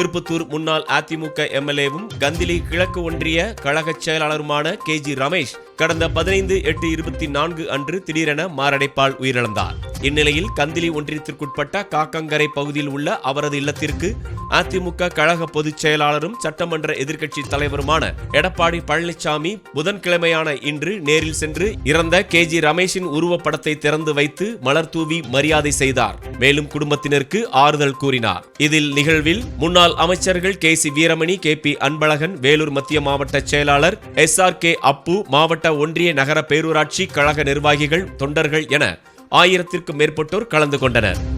திருப்பத்தூர் முன்னாள் அதிமுக எம்எல்ஏவும் கந்திலி கிழக்கு ஒன்றிய கழக செயலாளருமான கே ஜி ரமேஷ் கடந்த பதினைந்து எட்டு இருபத்தி நான்கு அன்று திடீரென மாரடைப்பால் உயிரிழந்தார். இந்நிலையில் கந்திலி ஒன்றியத்திற்குட்பட்ட காக்கங்கரை பகுதியில் உள்ள அவரது இல்லத்திற்கு அதிமுக கழக பொதுச் செயலாளரும் சட்டமன்ற எதிர்க்கட்சி தலைவருமான எடப்பாடி பழனிசாமி புதன்கிழமையான இன்று நேரில் சென்று இறந்த கே ஜி ரமேஷின் உருவப்படத்தை திறந்து வைத்து மலர் தூவி மரியாதை செய்தார். மேலும் குடும்பத்தினருக்கு ஆறுதல் கூறினார். இதில் நிகழ்வில் முன்னாள் அமைச்சர்கள் K C Veeramani K P Anbazhagan Vellore மத்திய மாவட்ட செயலாளர் எஸ் ஆர் கே அப்பு மாவட்ட ஒன்றிய நகர பேரூராட்சி கழக நிர்வாகிகள் தொண்டர்கள் என ஆயிரத்திற்கும் மேற்பட்டோர் கலந்து கொண்டனர்.